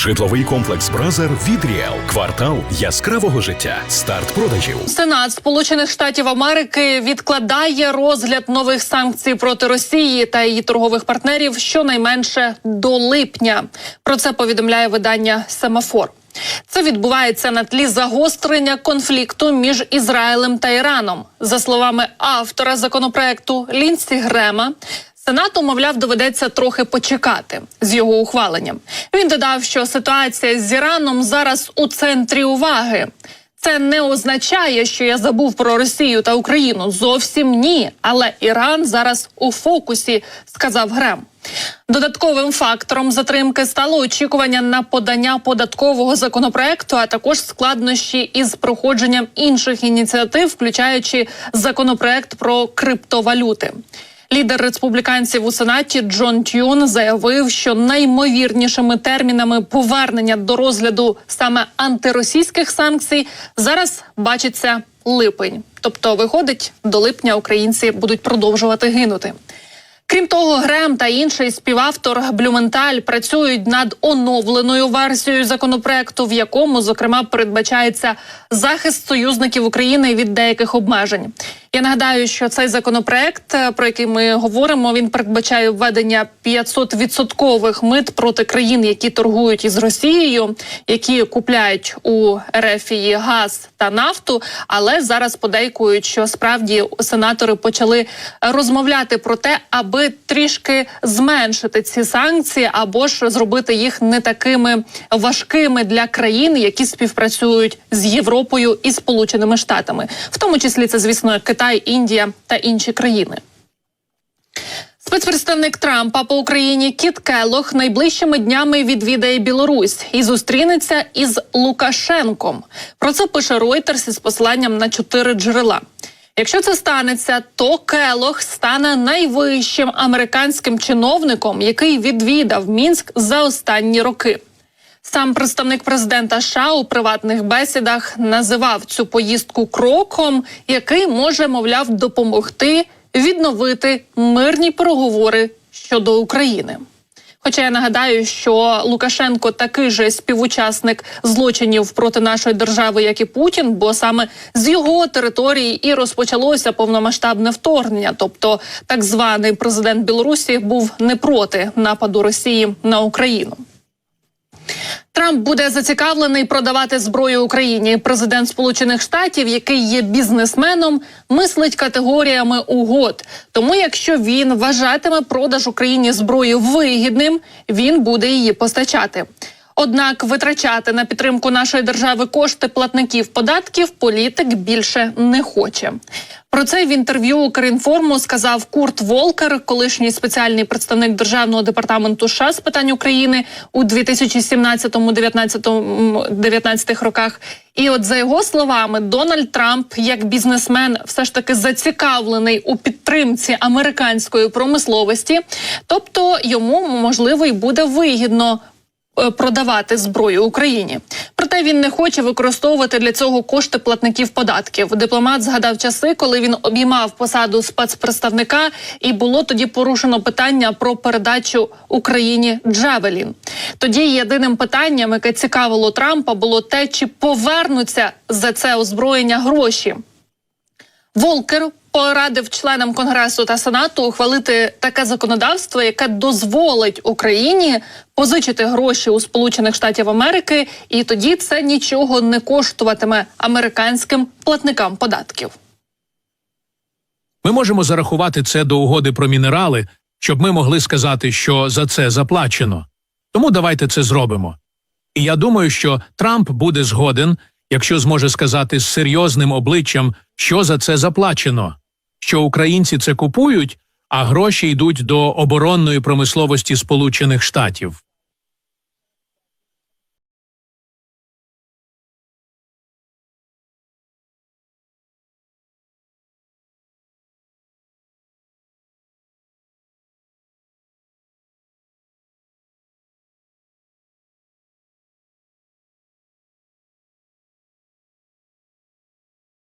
Житловий комплекс Бразер від Ріел. Квартал яскравого життя. Старт продажів. Сенат Сполучених Штатів Америки відкладає розгляд нових санкцій проти Росії та її торгових партнерів щонайменше до липня. Про це повідомляє видання Семафор. Це відбувається на тлі загострення конфлікту між Ізраїлем та Іраном. За словами автора законопроекту Лінсі Грема, Сенату, мовляв, доведеться трохи почекати з його ухваленням. Він додав, що ситуація з Іраном зараз у центрі уваги. Це не означає, що я забув про Росію та Україну. Зовсім ні. Але Іран зараз у фокусі, сказав Грем. Додатковим фактором затримки стало очікування на подання податкового законопроекту, а також складнощі із проходженням інших ініціатив, включаючи законопроект про криптовалюти. Лідер республіканців у сенаті Джон Тюн заявив, що наймовірнішими термінами повернення до розгляду саме антиросійських санкцій зараз бачиться липень. Тобто, виходить, до липня українці будуть продовжувати гинути. Крім того, Грем та інший співавтор Блюменталь працюють над оновленою версією законопроекту, в якому зокрема передбачається захист союзників України від деяких обмежень. Я нагадаю, що цей законопроект, е, про який ми говоримо, він передбачає введення 500 відсоткових мит проти країн, які торгують із Росією, які купляють у Ерефії газ та нафту. Але зараз подейкують, що справді сенатори почали розмовляти про те, аби трішки зменшити ці санкції, або ж зробити їх не такими важкими для країн, які співпрацюють з Європою і Сполученими Штатами, в тому числі це, звісно, Китай, Індія та інші країни. Спецпредставник Трампа по Україні Кіт Келлох найближчими днями відвідає Білорусь і зустрінеться із Лукашенком. Про це пише Reuters із посиланням на чотири джерела. Якщо це станеться, то Келох стане найвищим американським чиновником, який відвідав Мінськ за останні роки. Сам представник президента США у приватних бесідах називав цю поїздку кроком, який може, мовляв, допомогти відновити мирні переговори щодо України. Хоча я нагадаю, що Лукашенко такий же співучасник злочинів проти нашої держави, як і Путін, бо саме з його території і розпочалося повномасштабне вторгнення. Тобто, так званий президент Білорусі був не проти нападу Росії на Україну. Трамп буде зацікавлений продавати зброю Україні. Президент Сполучених Штатів, який є бізнесменом, мислить категоріями угод. Тому, якщо він вважатиме продаж Україні зброї вигідним, він буде її постачати. Однак витрачати на підтримку нашої держави кошти платників податків політик більше не хоче. Про це в інтерв'ю Укрінформу сказав Курт Волкер, колишній спеціальний представник державного департаменту США з питань України у 2017-2019 роках. І от за його словами, Дональд Трамп, як бізнесмен, все ж таки зацікавлений у підтримці американської промисловості, тобто йому можливо й буде вигідно продавати зброю Україні. Проте він не хоче використовувати для цього кошти платників податків. Дипломат згадав часи, коли він обіймав посаду спецпредставника, і було тоді порушено питання про передачу Україні Джавелін. Тоді єдиним питанням, яке цікавило Трампа, було те, чи повернуться за це озброєння гроші. Волкер порадив членам конгресу та сенату ухвалити таке законодавство, яке дозволить Україні позичити гроші у Сполучених Штатів Америки, і тоді це нічого не коштуватиме американським платникам податків. Ми можемо зарахувати це до угоди про мінерали, щоб ми могли сказати, що за це заплачено. Тому давайте це зробимо. І я думаю, що Трамп буде згоден, якщо зможе сказати з серйозним обличчям, що за це заплачено, що українці це купують, а гроші йдуть до оборонної промисловості Сполучених Штатів.